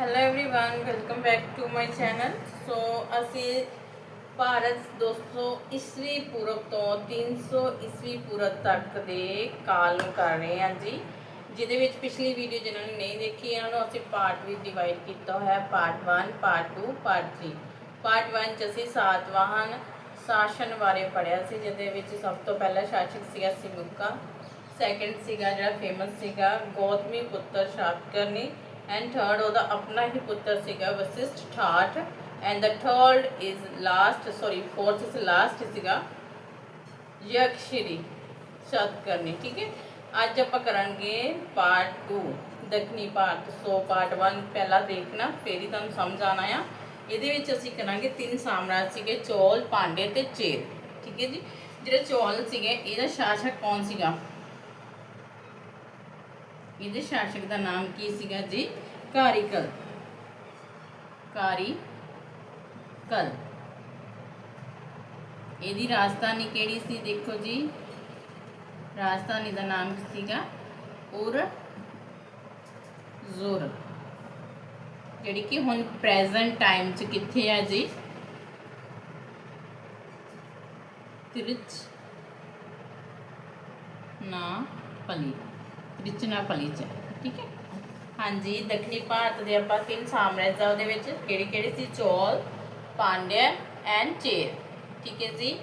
hello everyone welcome back to my channel so ਅਸੀਂ ਭਾਰਤ 200 ਈਸਵੀ ਪੂਰਵ ਤੋਂ 300 ਈਸਵੀ ਪੂਰਵ ਤੱਕ ਦੇ ਕਾਲ ਨੂੰ ਕਰ ਰਹੇ ਹਾਂ ਜੀ ਜਿਹਦੇ ਵਿੱਚ ਪਿਛਲੀ ਵੀਡੀਓ ਜਿਨ੍ਹਾਂ ਨੇ ਨਹੀਂ ਦੇਖੀ ਇਹਨਾਂ ਨੂੰ ਅਸੀਂ ਪਾਰਟ ਵਿੱਚ ਡਿਵਾਈਡ ਕੀਤਾ ਹੋਇਆ ਹੈ ਪਾਰਟ 1 ਪਾਰਟ 2 ਪਾਰਟ 3 ਪਾਰਟ 1 ਚ ਅਸੀਂ ਸਾਤਵਾਹਨ ਸ਼ਾਸਨ ਬਾਰੇ ਪੜਿਆ ਸੀ ਜਿਹਦੇ ਵਿੱਚ ਸਭ ਤੋਂ ਪਹਿਲਾ ਸ਼ਾਸਕ ਸੀਗਾ ਸਿਮੁਕਾ ਸੈਕੰਡ ਸੀਗਾ ਜਿਹੜਾ ਫੇਮਸ ਸੀਗਾ ਗੌਤਮੀ ਪੁੱਤਰ ਸ਼ਾਤਕਰਨੀ ਐਂਡ ਥਰਡ ਉਹਦਾ ਆਪਣਾ ਹੀ ਪੁੱਤਰ ਸੀਗਾ ਵਸਿਸ਼ਟ ਠਾਠ। And the third is last sorry fourth is last ਸੀਗਾ, ਯਕਸ਼ਰੀ, ਸ਼ਾਤਕਰਨੀ, ਠੀਕ ਹੈ? ਅੱਜ ਆਪਾਂ ਕਰਾਂਗੇ ਪਾਰਟ 2 ਦੱਖਣੀ ਭਾਰਤ। ਸੋ ਪਾਰਟ 1 ਪਹਿਲਾਂ ਦੇਖਣਾ, ਫਿਰ ਹੀ ਤੁਹਾਨੂੰ ਸਮਝ ਆਣਾ ਆ। ਇਹਦੇ ਵਿੱਚ ਅਸੀਂ ਕਰਾਂਗੇ ਤਿੰਨ ਸਾਮਰਾਜ ਸੀਗੇ, ਚੋਲ ਪਾਂਡੇ ਤੇ ਚੇਰ, ਠੀਕ ਹੈ ਜੀ? ਜਿਹੜੇ ਚੋਲ ਸੀਗੇ, ਇਹਦਾ ਸ਼ਾਸਕ ਕੌਣ ਸੀਗਾ? ਇਹਦੇ ਸ਼ਾਸਕ ਦਾ ਨਾਮ ਕੀ ਸੀਗਾ ਜੀ? ਕਾਰੀਕਲ। ਕਾਰੀਕਲ। ਇਹਦੀ ਰਾਜਧਾਨੀ ਕਿਹੜੀ ਸੀ? ਦੇਖੋ ਜੀ। ਰਾਜਧਾਨੀ ਦਾ ਨਾਮ ਸੀਗਾ? ਉਰ ਜ਼ੋਰ। ਜਿਹੜੀ ਕਿ ਹੁਣ ਪ੍ਰੈਜ਼ੈਂਟ ਟਾਈਮ 'ਚ ਕਿੱਥੇ ਹੈ ਜੀ? ਤਿਰਚ ਨਾ ਪਲੀ ਪਲੀ ਚ ਠੀਕ ਹੈ? ਹਾਂਜੀ, ਦੱਖਣੀ ਭਾਰਤ ਦੇ ਆਪਾਂ ਤਿੰਨ ਸਾਮਰਾਜ ਆ, ਉਹਦੇ ਵਿੱਚ ਕਿਹੜੇ ਕਿਹੜੇ ਸੀ? ਚੋਲ, ਪਾਂਡਿਆ ਐਂਡ ਚੇਰ, ਠੀਕ ਹੈ ਜੀ?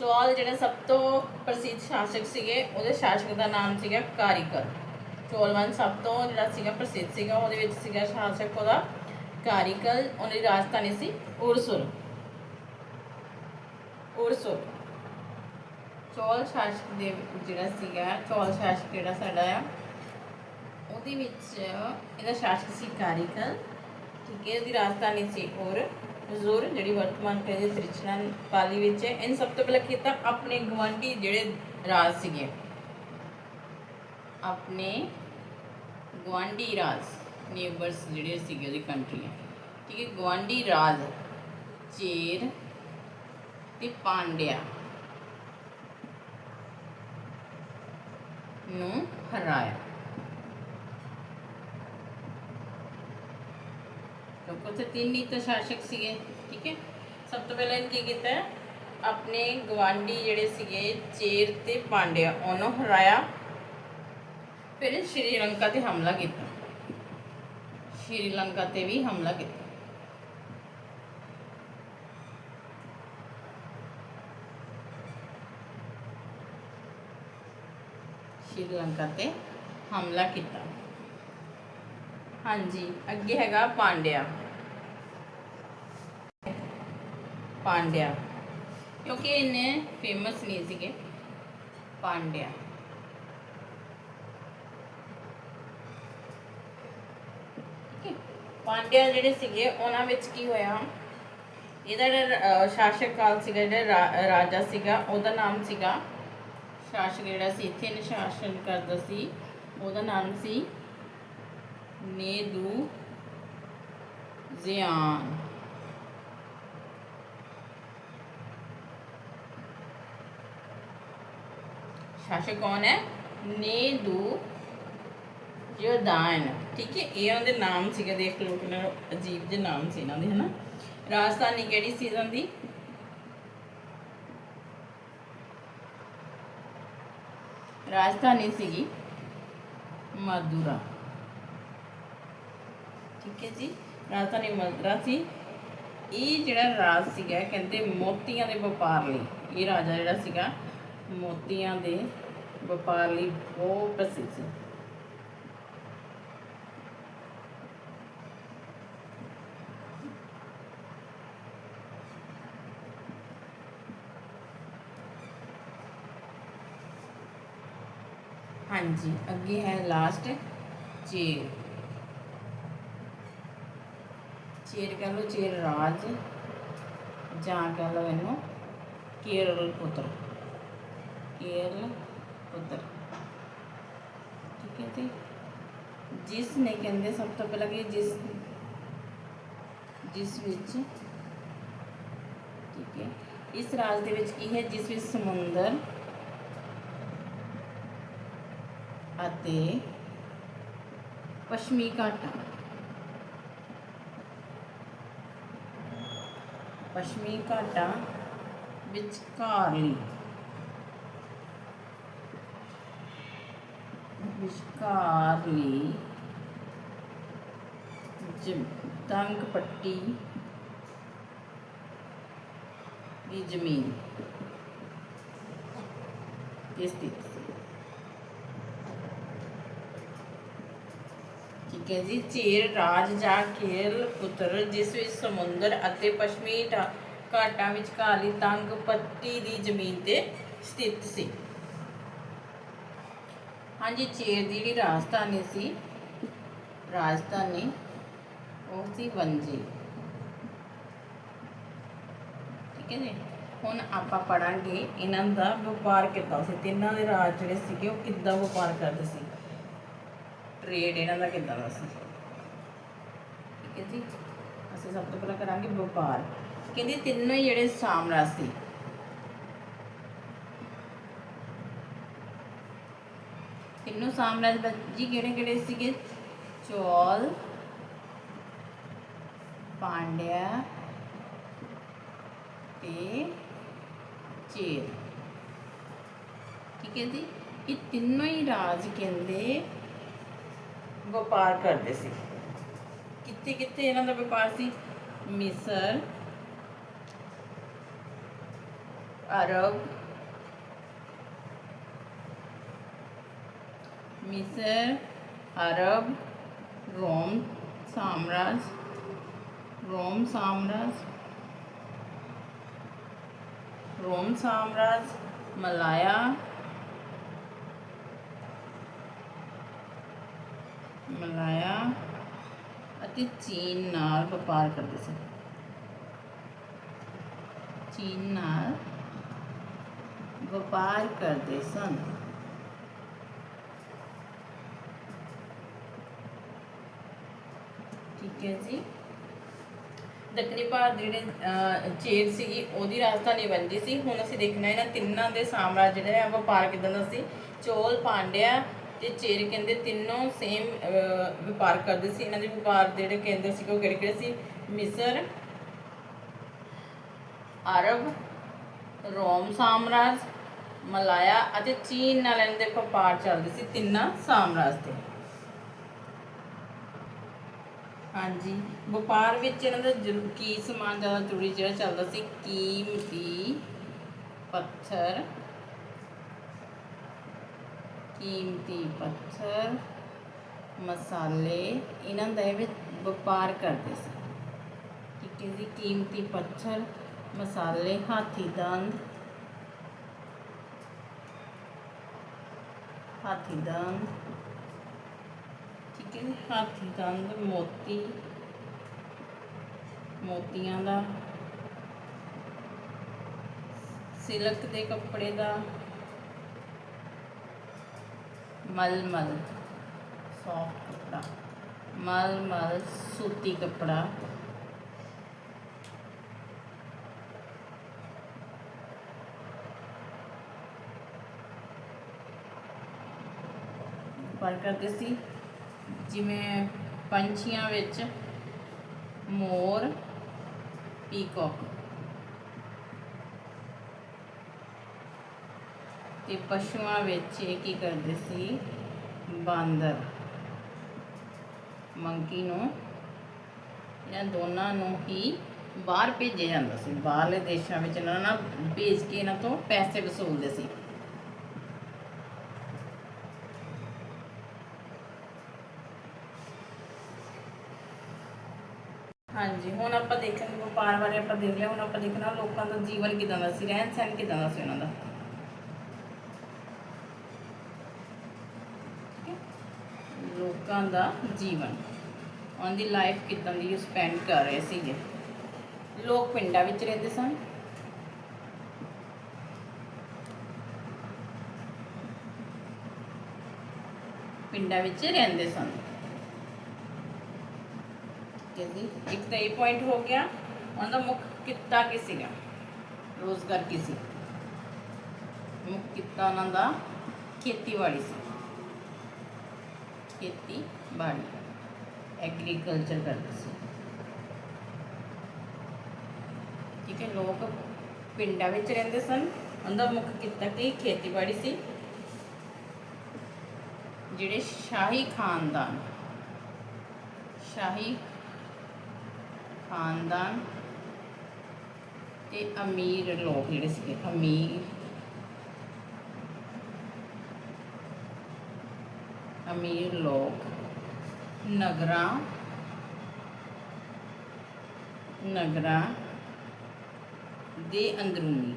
ਚੋਲ ਜਿਹੜਾ ਸਭ ਤੋਂ ਪ੍ਰਸਿੱਧ ਸ਼ਾਸਕ ਸੀਗੇ, ਉਹਦੇ ਸ਼ਾਸਕ ਦਾ ਨਾਮ ਸੀਗਾ ਕਾਰੀਕਰ ਚੋਲਵੰਸ਼ ਸਭ ਤੋਂ ਜਿਹੜਾ ਸੀਗਾ ਪ੍ਰਸਿੱਧ ਸੀਗਾ, ਉਹਦੇ ਵਿੱਚ ਸੀਗਾ ਸ਼ਾਸਕ ਉਹਦਾ ਕਾਰੀਕਲ ਉਹਦੀ ਰਾਜਧਾਨੀ ਸੀ ਉਰਸੁਰ ਉਰਸੁਰ ਚੌਲ ਸ਼ਾਸਕ ਦੇ ਜਿਹੜਾ ਸੀਗਾ, ਚੌਲ ਸ਼ਾਸਕ ਜਿਹੜਾ ਸਾਡਾ ਆ, ਉਹਦੇ ਵਿੱਚ ਇਹਦਾ ਸ਼ਾਸਕ ਸੀ ਕਾਰੀਕਲ, ਠੀਕ ਹੈ ਇਹਦੀ ਰਾਜਧਾਨੀ ਸੀ ਔਰ ਜ਼ੋਰ ਜਿਹੜੀ ਵਰਤਮਾਨ ਕਹਿੰਦੇ ਤ੍ਰਿਚਨਾ ਪਾਲੀ ਵਿੱਚ ਹੈ। ਇਹਨ ਸਭ ਤੋਂ ਪਹਿਲਾਂ ਕੀਤਾ? ਆਪਣੇ ਗਵਾਂਢੀ ਜਿਹੜੇ ਰਾਜ ਸੀਗੇ। ਆਪਣੇ ਗਵਾਂਢੀ ਰਾਜ ਨੇਬਰਸ ਜਿਹੜੇ ਸੀਗੇ ਉਹਦੀ ਕੰਟਰੀਆਂ ਠੀਕ ਹੈ ਗਵਾਂਢੀ ਰਾਜ, ਚੇਰ ਤੇ ਪਾਂਡਿਆ। ਨੂੰ ਹਰਾਇਆ। ਕਿਉਂਕਿ ਉੱਥੇ ਤਿੰਨ ਨੀਤ ਸ਼ਾਸਕ ਸੀਗੇ, ਠੀਕ ਹੈ? ਸਭ ਤੋਂ ਪਹਿਲਾਂ ਇਹਨੇ ਕੀ ਕੀਤਾ ਆਪਣੇ ਗਵਾਂਢੀ ਜਿਹੜੇ ਸੀਗੇ ਚੇਰ ਤੇ ਪਾਂਡਿਆ ਉਹਨੂੰ ਹਰਾਇਆ। ਫਿਰ ਸ਼੍ਰੀਲੰਕਾ ਤੇ ਹਮਲਾ ਕੀਤਾ। ਸ਼੍ਰੀਲੰਕਾ ਤੇ ਵੀ ਹਮਲਾ ਕੀਤਾ। ਸ਼੍ਰੀਲੰਕਾ ਤੇ ਹਮਲਾ ਕੀਤਾ। ਹਾਂਜੀ, ਅੱਗੇ ਹੈਗਾ ਪਾਂਡਿਆ। ਪਾਂਡਿਆ, ਕਿਉਂਕਿ ਇਹਨੇ ਫੇਮਸ ਨਹੀਂ ਸੀਗੇ। ਪਾਂਡਿਆ। ਪਾਂਡਿਆ ਜਿਹੜੇ ਸੀਗੇ, ਉਹਨਾਂ ਵਿੱਚ ਕੀ ਹੋਇਆ? ਇਹਦਾ ਜਿਹੜਾ ਸ਼ਾਸਕ ਕਾਲ ਸੀਗਾ, ਜਿਹੜਾ ਰਾਜਾ ਸੀਗਾ, ਉਹਦਾ ਨਾਮ ਸੀਗਾ ਸ਼ਾਸਕ ਜਿਹੜਾ ਸੀ, ਇੱਥੇ ਨੇ ਸ਼ਾਸਨ ਕਰਦਾ ਸੀ। ਉਹਦਾ ਨਾਮ ਸੀ ਨੇਦੂ ਜ਼ਿਆਨ। ਸ਼ਾਸਕ ਕੌਣ ਹੈ? ਨੇਦੂ ਜੋਦਾਨ ਠੀਕ ਹੈ, ਇਹ ਉਹਦੇ ਨਾਮ ਸੀਗਾ, ਦੇਖ ਲਓ ਕਿੰਨਾ ਅਜੀਬ ਜਿਹੇ ਨਾਮ ਸੀ ਇਹਨਾਂ ਦੇ, ਹਨਾ? ਰਾਜਧਾਨੀ ਕਿਹੜੀ ਸੀ ਇਹਨਾਂ ਦੀ? ਰਾਜਧਾਨੀ ਸੀਗੀ ਮਦੁਰਾ। ਠੀਕ ਹੈ ਜੀ, ਰਾਜਧਾਨੀ ਮਦੁਰਾ ਸੀ। ਇਹ ਜਿਹੜਾ ਰਾਜ ਸੀਗਾ, ਕਹਿੰਦੇ ਮੋਤੀਆਂ ਦੇ ਵਪਾਰ ਲਈ, ਇਹ ਰਾਜਾ ਜਿਹੜਾ ਸੀਗਾ, ਮੋਤੀਆਂ ਦੇ ਵਪਾਰ ਲਈ ਬਹੁਤ ਪ੍ਰਸਿੱਧ ਸੀ। ਹਾਂਜੀ, ਅੱਗੇ ਹੈ ਲਾਸਟ ਚੇਰ ਚੇਰ ਕਹ ਲਓ ਚੇਰ ਰਾਜ, ਜਾਂ ਕਹ ਲਓ ਇਹਨੂੰ ਕੇਰਲ ਪੁੱਤਰ। ਕੇਰਲ ਪੁੱਤਰ। ਠੀਕ ਹੈ ਜੀ। ਜਿਸ ਨੇ ਕਹਿੰਦੇ ਸਭ ਤੋਂ ਪਹਿਲਾਂ ਕਿ ਜਿਸ ਜਿਸ ਵਿੱਚ, ਠੀਕ ਹੈ। ਇਸ ਰਾਜ ਦੇ ਵਿੱਚ ਕੀ ਹੈ? ਜਿਸ ਵਿੱਚ ਸਮੁੰਦਰ पश्मी घाटा पश्मी घाटा बिचकारली बिचकारली तंग पट्टी की ज़मीन स्थिति ਠੀਕ ਹੈ ਜੀ, ਚੇਰ, ਰਾਜ ਜਾਂ ਕੇਰਲ ਪੁੱਤਰ, ਜਿਸ ਵਿੱਚ ਸਮੁੰਦਰ ਅਤੇ ਪੱਛਮੀ ਢਾ- ਘਾਟਾਂ ਵਿਚਕਾਰਲੀ ਤੰਗ ਪੱਟੀ ਦੀ ਜ਼ਮੀਨ ਤੇ ਸਥਿਤ ਸੀ। ਹਾਂਜੀ, ਚੇਰ ਦੀ ਜਿਹੜੀ ਰਾਜਧਾਨੀ ਸੀ, ਰਾਜਧਾਨੀ ਉਹ ਸੀ ਵੰਜੀ ਠੀਕ ਹੈ ਜੀ, ਹੁਣ ਆਪਾਂ ਪੜਾਂਗੇ ਇਹਨਾਂ ਦਾ ਵਪਾਰ ਕਿੱਦਾਂ ਸੀ, ਤਿੰਨਾਂ ਦੇ ਰਾਜ ਜਿਹੜੇ ਸੀਗੇ ਉਹ ਕਿੱਦਾਂ ਵਪਾਰ ਕਰਦੇ ਸੀ। ਟ੍ਰੇਡ ਇਹਨਾਂ ਦਾ ਕਿੱਦਾਂ ਦਾ ਸੀ? ਠੀਕ ਹੈ ਜੀ। ਅਸੀਂ ਸਭ ਤੋਂ ਪਹਿਲਾਂ ਕਰਾਂਗੇ ਵਪਾਰ। ਕਹਿੰਦੇ ਤਿੰਨੋਂ ਹੀ ਜਿਹੜੇ ਸਾਮਰਾਜ ਸੀ ਤਿੰਨੋਂ ਸਾਮਰਾਜ ਜੀ ਕਿਹੜੇ ਕਿਹੜੇ ਸੀਗੇ? ਚੌਲ ਪਾਂਡਿਆ ਤੇ ਚੇਰ। ਠੀਕ ਹੈ ਜੀ। ਇਹ ਤਿੰਨੋਂ ਹੀ ਰਾਜ ਕਹਿੰਦੇ ਵਪਾਰ ਕਰਦੇ ਸੀ। ਕਿੱਥੇ ਕਿੱਥੇ ਇਹਨਾਂ ਦਾ ਵਪਾਰ ਸੀ? ਮਿਸਰ, ਅਰਬ ਮਿਸਰ, ਅਰਬ, ਰੋਮ ਸਾਮਰਾਜ ਰੋਮ ਸਾਮਰਾਜ ਰੋਮ ਸਾਮਰਾਜ, ਮਲਾਇਆ ਮਲਾਇਆ ਅਤੇ ਚੀਨ ਨਾਲ ਵਪਾਰ ਕਰਦੇ ਸਨ। ਚੀਨ ਨਾਲ ਵਪਾਰ ਕਰਦੇ ਸਨ। ਠੀਕ ਹੈ ਜੀ। ਦੱਖਣੀ ਭਾਰਤ ਦੇ ਜਿਹੜੇ ਅਹ, ਚੇਰ ਸੀਗੀ ਉਹਦੀ ਰਾਜਧਾਨੀ ਬਣਦੀ ਸੀ। ਹੁਣ ਅਸੀਂ ਦੇਖਣਾ ਇਹਨਾਂ ਤਿੰਨਾਂ ਦੇ ਸਾਮਰਾਜ ਜਿਹੜੇ ਆ ਵਪਾਰ ਕਿਦਾਂ ਦਾ ਸੀ? ਚੋਲ ਪਾਂਡਿਆ ਤੇ ਚੇਰ ਕਹਿੰਦੇ ਤਿੰਨੋਂ ਸੇਮ ਵਪਾਰ ਕਰਦੇ ਸੀ। ਇਹਨਾਂ ਦੇ ਵਪਾਰ ਦੇ ਜਿਹੜੇ ਕੇਂਦਰ ਸੀ ਉਹ ਕਿਹੜੇ ਕਿਹੜੇ ਸੀ? ਮਿਸਰ, ਅਰਬ, ਰੋਮ ਸਾਮਰਾਜ, ਮਲਾਇਆ ਅਤੇ ਚੀਨ ਨਾਲ ਇਹਨਾਂ ਦੇ ਵਪਾਰ ਚੱਲਦੇ ਸੀ। ਤਿੰਨਾਂ ਸਾਮਰਾਜ ਦੇ ਹਾਂਜੀ। ਵਪਾਰ ਵਿੱਚ ਇਹਨਾਂ ਦਾ ਕੀ ਸਮਾਨ ਜ਼ਿਆਦਾ ਜ਼ਰੂਰੀ ਜਿਹੜਾ ਚੱਲਦਾ ਸੀ? ਕੀਮਤੀ ਪੱਥਰ ਕੀਮਤੀ ਪੱਥਰ, ਮਸਾਲੇ ਇਹਨਾਂ ਦਾ ਇਹ ਵਿੱਚ ਵਪਾਰ ਕਰਦੇ ਸੀ। ਠੀਕ ਹੈ ਕੀਮਤੀ ਪੱਥਰ, ਮਸਾਲੇ, ਹਾਥੀ ਦੰਦ। ਹਾਥੀ ਦੰਦ। ਠੀਕ ਹੈ ਹਾਥੀ ਦੰਦ, ਮੋਤੀ, ਮੋਤੀਆਂ ਦਾ, ਸਿਲਕ ਦੇ ਕੱਪੜੇ ਦਾ। ਮਲਮਲ ਸੌਫਟ ਕੱਪੜਾ ਮਲਮਲ ਸੂਤੀ ਕੱਪੜਾ ਵਪਾਰ ਕਰਦੇ ਸੀ ਜਿਵੇਂ ਪੰਛੀਆਂ ਵਿੱਚ ਮੋਰ ਪੀਕੌਕ ਤੇ ਪਸ਼ੂਆਂ ਵਿੱਚ ਇਹ ਕੀ ਕਰਦੇ ਸੀ? ਬਾਂਦਰ। ਮੰਕੀ ਨੂੰ ਇਹਨਾਂ ਦੋਨਾਂ ਨੂੰ ਹੀ ਬਾਹਰ ਭੇਜਿਆ ਜਾਂਦਾ ਸੀ। ਬਾਹਰਲੇ ਦੇਸ਼ਾਂ ਵਿੱਚ ਇਹਨਾਂ ਨਾਲ ਭੇਜ ਕੇ ਇਹਨਾਂ ਤੋਂ ਪੈਸੇ ਵਸੂਲਦੇ ਸੀ। ਹਾਂਜੀ, ਹੁਣ ਆਪਾਂ ਦੇਖਾਂਗੇ ਵਪਾਰ ਬਾਰੇ ਆਪਾਂ ਦੇਖ ਲਿਆ। ਹੁਣ ਆਪਾਂ ਦੇਖਣਾ ਲੋਕਾਂ ਦਾ ਜੀਵਨ ਕਿਦਾਂ ਦਾ ਸੀ ਰਹਿਣ ਸਹਿਣ ਕਿਦਾਂ ਦਾ ਸੀ ਉਹਨਾਂ ਦਾ ਠੀਕ ਹੈ? ਲੋਕਾਂ ਦਾ ਜੀਵਨ, ਉਹਨਾਂ ਦੀ ਲਾਈਫ ਕਿਦਾਂ ਦੀ ਸਪੈਂਡ ਕਰ ਰਹੇ ਸੀਗੇ। ਲੋਕ ਪਿੰਡਾਂ ਵਿੱਚ ਰਹਿੰਦੇ ਸਨ। ਪਿੰਡਾਂ ਵਿੱਚ ਰਹਿੰਦੇ ਸਨ। ਠੀਕ ਇੱਕ ਤਾਂ ਇਹ ਪੁਆਇੰਟ ਹੋ ਗਿਆ, ਉਹਨਾਂ ਦਾ ਮੁੱਖ ਕਿੱਤਾ ਕੀ ਸੀਗਾ? ਰੋਜ਼ਗਾਰ ਕੀ ਸੀ? ਮੁੱਖ ਕਿੱਤਾ ਉਹਨਾਂ ਦਾ ਖੇਤੀਬਾੜੀ ਸੀ। ਖੇਤੀਬਾੜੀ ਐਗਰੀਕਲਚਰ ਕਰਦੇ ਸੀ। ਠੀਕ ਹੈ, ਲੋਕ ਪਿੰਡਾਂ ਵਿੱਚ ਰਹਿੰਦੇ ਸਨ। ਉਹਦਾ ਮੁੱਖ ਕਿੱਤਾ ਕੀ? ਖੇਤੀਬਾੜੀ ਸੀ। ਜਿਹੜੇ ਸ਼ਾਹੀ ਖਾਨਦਾਨ। ਸ਼ਾਹੀ ਖਾਨਦਾਨ ਤੇ ਅਮੀਰ ਲੋਕ ਜਿਹੜੇ ਸੀਗੇ, ਅਮੀਰ ਅਮੀਰ ਲੋਕ, ਨਗਰਾਂ ਨਗਰਾਂ ਦੇ ਅੰਦਰੂਨੀ।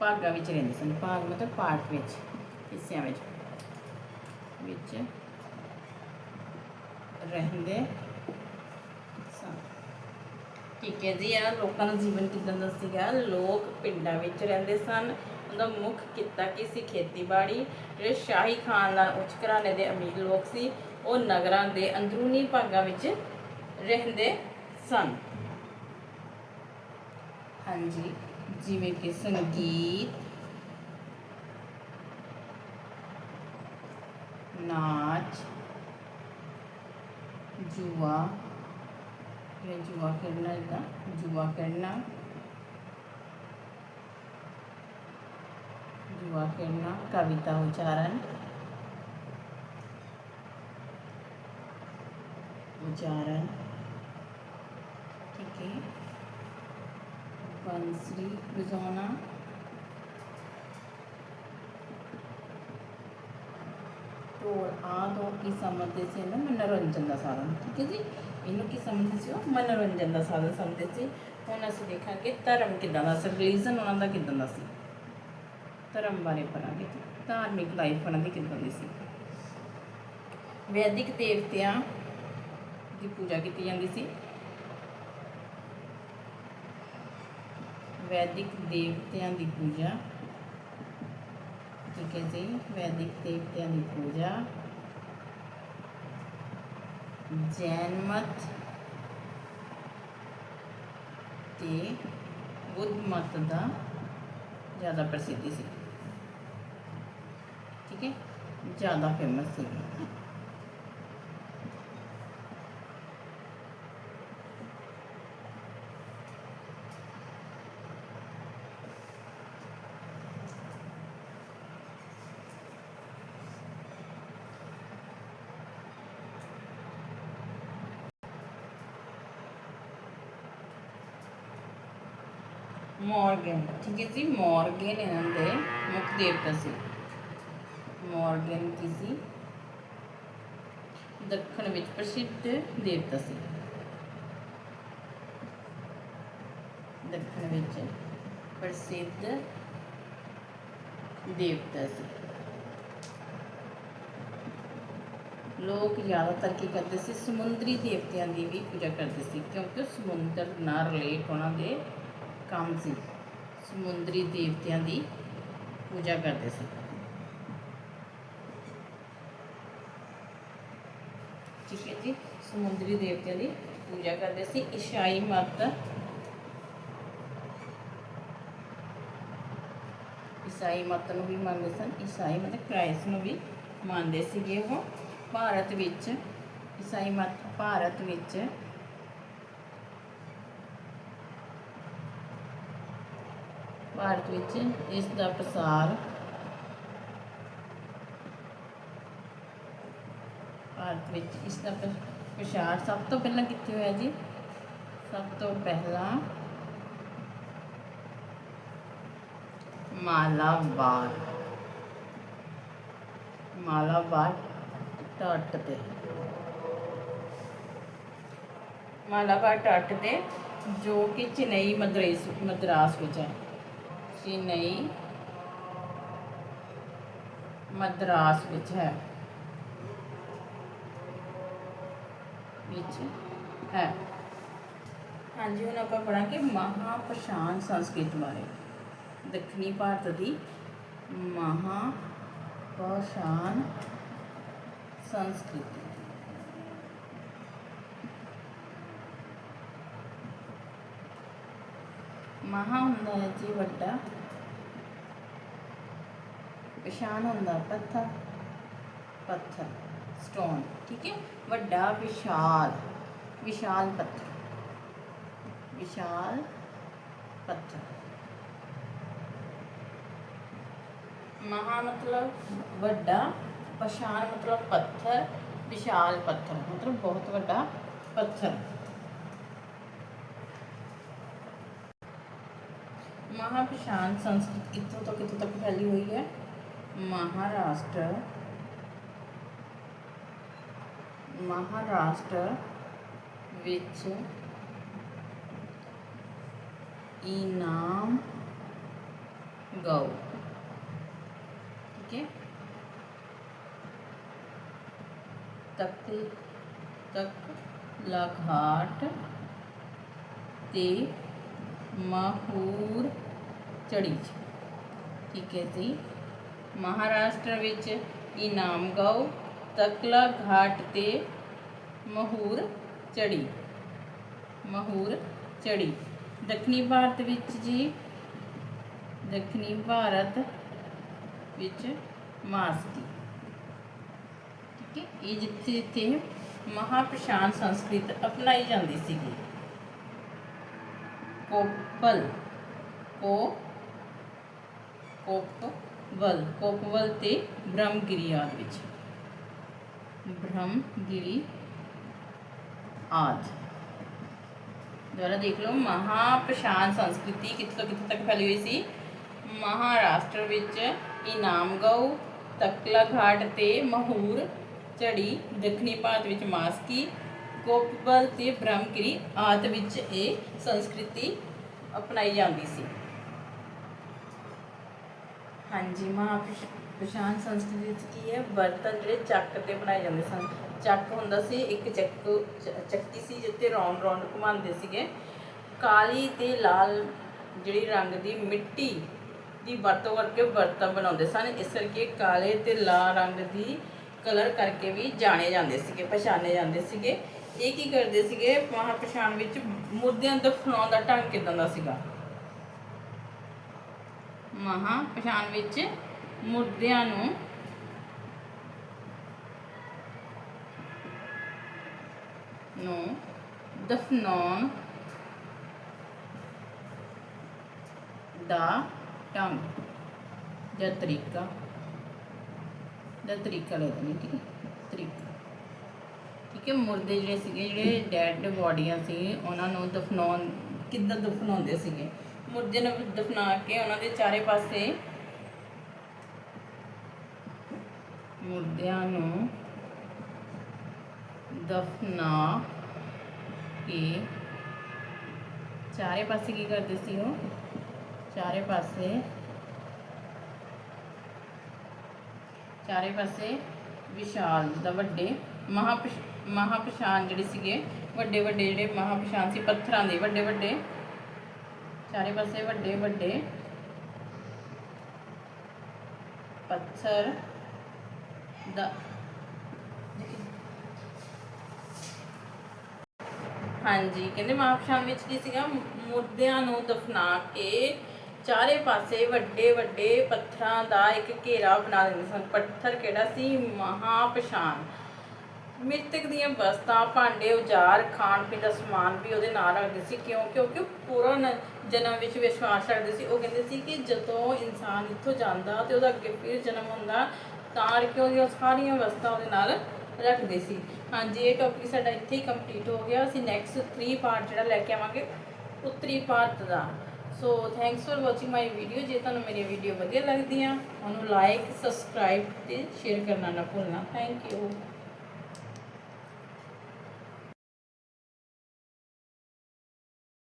ਭਾਗਾਂ ਵਿੱਚ ਰਹਿੰਦੇ ਸਨ। ਭਾਗ ਮਤਲਬ ਪਾਰਟ ਵਿੱਚ, ਹਿੱਸਿਆਂ ਵਿੱਚ ਵਿੱਚ ਰਹਿੰਦੇ ਠੀਕ ਹੈ ਜੀ ਆ, ਲੋਕਾਂ ਦਾ ਜੀਵਨ ਕਿਦਾਂ ਦਾ ਸੀਗਾ? ਲੋਕ ਪਿੰਡਾਂ ਵਿੱਚ ਰਹਿੰਦੇ ਸਨ। ਉਹਦਾ ਮੁੱਖ ਕਿੱਤਾ ਕੀ ਸੀ? ਖੇਤੀਬਾੜੀ। ਜਿਹੜੇ ਸ਼ਾਹੀ ਖਾਨਦਾਨ ਉੱਚ ਘਰਾਣੇ ਦੇ ਅਮੀਰ ਲੋਕ ਸੀ, ਉਹ ਨਗਰਾਂ ਦੇ ਅੰਦਰੂਨੀ ਭਾਗਾਂ ਵਿੱਚ ਰਹਿੰਦੇ ਸਨ। ਹਾਂਜੀ, ਜਿਵੇਂ ਕਿ ਸੰਗੀਤ, ਨਾਚ, ਜੂਆ ਇਹ ਜੂਆ ਖੇਡਣਾ ਦਾ ਜੂਆ ਖੇਡਣਾ ਜੂਆ ਖੇਡਣਾ ਕਵਿਤਾ ਉਚਾਰਨ। ਉਚਾਰਨ। ਠੀਕ ਹੈ। ਬੰਸਰੀ ਵਜਾਉਣਾ। ਢੋਲ ਆਦਿ ਉਹ ਕੀ ਸਮਝਦੇ ਸੀ ਨਾ ਮਨੋਰੰਜਨ ਦਾ ਸਾਧਨ। ਠੀਕ ਹੈ ਜੀ? ਇਹਨੂੰ ਕੀ ਸਮਝਦੇ ਸੀ ਉਹ? ਮਨੋਰੰਜਨ ਦਾ ਸਾਧਨ ਸਮਝਦੇ ਸੀ। ਹੁਣ ਅਸੀਂ ਦੇਖਾਂਗੇ ਧਰਮ ਕਿੱਦਾਂ ਦਾ ਸੀ ਰਿਲੀਜਨ ਉਹਨਾਂ ਦਾ ਕਿੱਦਾਂ ਦਾ ਸੀ। ਧਰਮ ਬਾਰੇ ਪੜਾਂਗੇ ਧਾਰਮਿਕ ਲਾਈਫ ਉਹਨਾਂ ਦੀ ਕਿੱਦਾਂ ਦੀ ਸੀ। ਵੈਦਿਕ ਦੇਵਤਿਆਂ ਦੀ ਪੂਜਾ ਕੀਤੀ ਜਾਂਦੀ ਸੀ। ਵੈਦਿਕ ਦੇਵਤਿਆਂ ਦੀ ਪੂਜਾ। ਠੀਕ ਹੈ ਜੀ, ਵੈਦਿਕ ਦੇਵਤਿਆਂ ਦੀ ਪੂਜਾ। ਜੈਨ ਮਤ ਤੇ ਬੁੱਧ ਮਤ ਦਾ ਜ਼ਿਆਦਾ ਪ੍ਰਸਿੱਧੀ ਸੀ ਠੀਕ ਹੈ ਜ਼ਿਆਦਾ ਫੇਮਸ ਸੀ ਮੋਰਗਨ, ਠੀਕ ਹੈ ਜੀ, ਮੋਰਗਨ ਇਹਨਾਂ ਦੇ ਮੁੱਖ ਦੇਵਤਾ ਸੀ। ਮੋਰਗਨ ਕੀ ਸੀ? ਦੱਖਣ ਵਿੱਚ ਪ੍ਰਸਿੱਧ ਦੇਵਤਾ ਸੀ। ਦੱਖਣ ਵਿੱਚ ਪ੍ਰਸਿੱਧ ਦੇਵਤਾ ਸੀ। ਲੋਕ ਜ਼ਿਆਦਾਤਰ ਕੀ ਕਰਦੇ ਸੀ? ਸਮੁੰਦਰੀ ਦੇਵਤਿਆਂ ਦੀ ਵੀ ਪੂਜਾ ਕਰਦੇ ਸੀ, ਕਿਉਂਕਿ ਸਮੁੰਦਰ ਨਾਲ ਰਿਲੇਟ ਉਹਨਾਂ ਦੇ ਕੰਮ ਸੀ। ਸਮੁੰਦਰੀ ਦੇਵਤਿਆਂ ਦੀ ਪੂਜਾ ਕਰਦੇ ਸੀ। ਠੀਕ ਹੈ ਜੀ, ਸਮੁੰਦਰੀ ਦੇਵਤਿਆਂ ਦੀ ਪੂਜਾ ਕਰਦੇ ਸੀ। ਈਸਾਈ ਮਤ ਈਸਾਈ ਮਤ ਨੂੰ ਵੀ ਮੰਨਦੇ ਸਨ, ਈਸਾਈ ਮਤ ਕ੍ਰਾਈਸਟ ਨੂੰ ਵੀ ਮੰਨਦੇ ਸੀਗੇ ਉਹ। ਭਾਰਤ ਵਿੱਚ, ਈਸਾਈ ਮਤ ਭਾਰਤ ਵਿੱਚ ਭਾਰਤ ਵਿੱਚ ਇਸ ਦਾ ਪ੍ਰਸਾਰ ਭਾਰਤ ਵਿੱਚ ਇਸ ਦਾ ਪ੍ਰਸਾਰ ਸਭ ਤੋਂ ਪਹਿਲਾਂ ਕਿੱਥੇ ਹੋਇਆ ਜੀ? ਸਭ ਤੋਂ ਪਹਿਲਾਂ ਮਾਲਾਬਾਰ ਮਾਲਾਬਾਰ ਤੱਟ ਤੇ। ਮਾਲਾਬਾਰ ਤੱਟ ਤੇ ਜੋ ਕਿ ਚੇਨਈ ਮਦਰਾਸ ਮਦਰਾਸ ਵਿੱਚ ਹੈ। ਚੇਨਈ ਮਦਰਾਸ ਵਿੱਚ ਹੈ। ਵਿੱਚ ਹੈ। ਹਾਂਜੀ, ਹੁਣ ਆਪਾਂ ਪੜਾਂਗੇ ਮਹਾਪ੍ਰਸ਼ਾਨ ਸੰਸਕ੍ਰਿਤ ਬਾਰੇ। ਦੱਖਣੀ ਭਾਰਤ ਦੀ ਮਹਾਪ੍ਰਸ਼ਾਨ ਸੰਸਕ੍ਰਿਤੀ। ਮਹਾ ਹੁੰਦਾ ਹੈ ਜੀ ਵੱਡਾ ਪਛਾਣ ਹੁੰਦਾ ਪੱਥਰ ਪੱਥਰ ਸਟੋਨ ਠੀਕ ਹੈ ਵੱਡਾ ਵਿਸ਼ਾਲ ਵਿਸ਼ਾਲ ਪੱਥਰ ਵਿਸ਼ਾਲ ਪੱਥਰ ਮਹਾ ਮਤਲਬ ਵੱਡਾ ਪਛਾਣ ਮਤਲਬ ਪੱਥਰ ਵਿਸ਼ਾਲ ਪੱਥਰ ਮਤਲਬ ਬਹੁਤ ਵੱਡਾ ਪੱਥਰ ਮਹਾਪਛਾਣ ਸੰਸਕ੍ਰਿਤ ਕਿੱਥੋਂ ਤੋਂ ਕਿੱਥੋਂ ਤੱਕ ਫੈਲੀ ਹੋਈ ਹੈ? ਮਹਾਰਾਸ਼ਟਰ। ਮਹਾਰਾਸ਼ਟਰ ਵਿੱਚ ਇਨਾਮ ਗਾਓ। ਠੀਕ ਹੈ? ਤਖਤ ਤੱਕ ਲਘਾਟ ਤੇ ਮਾਹੂਰ ਚੜੀ ਠੀਕ ਹੈ ਜੀ। ਮਹਾਰਾਸ਼ਟਰ ਵਿੱਚ ਇਨਾਮ ਗਾਓ, ਤਕਲਾ ਘਾਟ ਤੇ ਮਹੂਰ ਚੜੀ। ਮਹੂਰ ਚੜੀ। ਦੱਖਣੀ ਭਾਰਤ ਵਿੱਚ ਜੀ, ਦੱਖਣੀ ਭਾਰਤ ਵਿੱਚ ਮਾਸਕੀ। ਠੀਕ ਹੈ। ਇਹ ਜਿੱਥੇ ਜਿੱਥੇ ਮਹਾਪ੍ਰਸ਼ਾਨ ਸੰਸਕ੍ਰਿਤ ਅਪਣਾਈ ਜਾਂਦੀ ਸੀਗੀ। ਕੋਪਲ, ਕੋ ਕੋਪਵਲ ਕੋਪਵਲ ਤੇ ਬ੍ਰਹਮਗਿਰੀ ਆਦਿ ਵਿੱਚ। ਬ੍ਰਹਮਗਿਰੀ ਆਦਿ। ਦੁਆਰਾ ਦੇਖ ਲਓ ਮਹਾਪ੍ਰਸ਼ਾਨ ਸੰਸਕ੍ਰਿਤੀ ਕਿੱਥੇ ਤੋਂ ਕਿੱਥੇ ਤੱਕ ਫੈਲੀ ਹੋਈ ਸੀ? ਮਹਾਰਾਸ਼ਟਰ ਵਿੱਚ ਇਨਾਮਗਉ ਤਕਲਾ ਘਾਟ ਤੇ ਮਹੂਰ ਝੜੀ, ਦੱਖਣੀ ਭਾਰਤ ਵਿੱਚ ਮਾਸਕੀ, ਕੋਪਵਲ ਤੇ ਬ੍ਰਹਮਗਿਰੀ ਆਦਿ ਵਿੱਚ ਇਹ ਸੰਸਕ੍ਰਿਤੀ ਅਪਣਾਈ ਜਾਂਦੀ ਸੀ। ਹਾਂਜੀ ਮਹਾਪ੍ਰਸ਼ਾਨ ਸੰਸਕ੍ਰਿਤੀ ਵਿੱਚ ਕੀ ਹੈ? ਬਰਤਨ ਜਿਹੜੇ ਚੱਕ ਤੇ ਬਣਾਏ ਜਾਂਦੇ ਸਨ। ਚੱਕ ਹੁੰਦਾ ਸੀ, ਇੱਕ ਚੱਕ, ਚ- ਚੱਕੀ ਸੀ ਜਿੱਤੇ ਰੌਂਡ ਰੌਂਡ ਘੁਮਾਉਂਦੇ ਸੀਗੇ। ਕਾਲੀ ਤੇ ਲਾਲ ਜਿਹੜੀ ਰੰਗ ਦੀ ਮਿੱਟੀ ਦੀ ਵਰਤੋਂ ਕਰਕੇ ਬਰਤਨ ਬਣਾਉਂਦੇ ਸਨ। ਇਸ ਕਰਕੇ ਕਾਲੇ ਤੇ ਲਾਲ ਰੰਗ ਦੀ ਕਲਰ ਕਰਕੇ ਵੀ ਜਾਣੇ ਜਾਂਦੇ ਸੀਗੇ, ਪਛਾਣੇ ਜਾਂਦੇ ਸੀਗੇ। ਇਹ ਕੀ ਕਰਦੇ ਸੀਗੇ? ਮਹਾਪਛਾਣ ਵਿੱਚ ਮੁਰਦਿਆਂ ਮੁੱਦਿਆਂ ਦਫਨਾਉਣ ਦਾ ਢੰਗ ਕਿਦਾਂ ਦਾ ਸੀਗਾ? ਮਹਾ ਪਛਾਣ ਵਿੱਚ ਮੁਰਦਿਆਂ ਨੂੰ ਨੂੰ ਦਫਨਾਉਣ ਦਾ ਢੰਗ। ਜਾਂ ਤਰੀਕਾ। ਦਾ ਤਰੀਕਾ ਲੈ ਠੀਕ ਹੈ? ਤਰੀਕਾ। ਠੀਕ ਹੈ, ਮੁਰਦੇ ਜਿਹੜੇ ਸੀਗੇ, ਜਿਹੜੇ ਡੈਡ ਬਾਡੀਆਂ ਸੀ, ਉਹਨਾਂ ਨੂੰ ਦਫਨਾਉਣ, ਕਿੱਦਾਂ ਦਫਨਾਉਂਦੇ ਸੀਗੇ? ਮੁਰਦੇ ਨੂੰ ਦਫਨਾ ਕੇ ਉਹਨਾਂ ਦੇ ਚਾਰੇ ਪਾਸੇ ਮੁਰਦਿਆਂ ਨੂੰ ਦਫਨਾ ਕੇ ਚਾਰੇ ਪਾਸੇ ਕੀ ਕਰਦੇ ਸੀ ਉਹ? ਚਾਰੇ ਪਾਸੇ ਚਾਰੇ ਪਾਸੇ ਵਿਸ਼ਾਲ ਦਾ ਵੱਡੇ ਮਹਾਪਸ਼ ਮਹਾਪਛਾਨ ਜਿਹੜੇ ਸੀਗੇ ਵੱਡੇ ਵੱਡੇ ਜਿਹੜੇ ਮਹਾਪਛਾਨ ਸੀ, ਪੱਥਰਾਂ ਦੇ ਵੱਡੇ ਵੱਡੇ ਚਾਰੇ ਪਾਸੇ ਵੱਡੇ ਵੱਡੇ ਪੱਥਰ ਦਾ ਹਾਂਜੀ, ਕਹਿੰਦੇ ਮਹਾਪਛਾਨ ਵਿੱਚ ਕੀ ਸੀਗਾ? ਮੁਰਦਿਆਂ ਨੂੰ ਦਫਨਾ ਕੇ ਚਾਰੇ ਪਾਸੇ ਵੱਡੇ ਵੱਡੇ ਪੱਥਰਾਂ ਦਾ ਇੱਕ ਘੇਰਾ ਬਣਾ ਦਿੰਦੇ ਸਨ। ਪੱਥਰ ਕਿਹੜਾ ਸੀ? ਮਹਾਪਛਾਨ ਮ੍ਰਿਤਕ ਦੀਆਂ ਵਸਤਾਂ, ਭਾਂਡੇ ਔਜ਼ਾਰ ਖਾਣ ਪੀਣ ਦਾ ਸਮਾਨ ਵੀ ਉਹਦੇ ਨਾਲ ਰੱਖਦੇ ਸੀ। ਕਿਉਂ? ਕਿਉਂਕਿ ਉਹ ਪੂਰਨ ਜਨਮ ਵਿੱਚ ਵਿਸ਼ਵਾਸ ਰੱਖਦੇ ਸੀ। ਉਹ ਕਹਿੰਦੇ ਸੀ ਕਿ ਜਦੋਂ ਇਨਸਾਨ ਇੱਥੋਂ ਜਾਂਦਾ ਤੇ ਉਹਦਾ ਅੱਗੇ ਫਿਰ ਜਨਮ ਹੁੰਦਾ, ਤਾਂ ਕਰਕੇ ਉਹ ਸਾਰੀਆਂ ਵਸਤਾਂ ਉਹਦੇ ਨਾਲ ਰੱਖਦੇ ਸੀ। ਹਾਂਜੀ, ਇਹ ਟੌਪਿਕ ਸਾਡਾ ਇੱਥੇ ਹੀ ਕੰਪਲੀਟ ਹੋ ਗਿਆ। ਅਸੀਂ ਨੈਕਸਟ 3 ਪਾਰਟ ਜਿਹੜਾ ਲੈ ਕੇ ਆਵਾਂਗੇ, ਉੱਤਰੀ ਭਾਰਤ ਦਾ। So thanks for watching my video ਜੇ ਤੁਹਾਨੂੰ ਮੇਰੀ ਵੀਡੀਓ ਵਧੀਆ ਲੱਗਦੀ ਆ ਉਹਨੂੰ ਲਾਈਕ ਸਬਸਕ੍ਰਾਈਬ ਤੇ ਸ਼ੇਅਰ ਕਰਨਾ ਨਾ ਭੁੱਲਣਾ। Thank you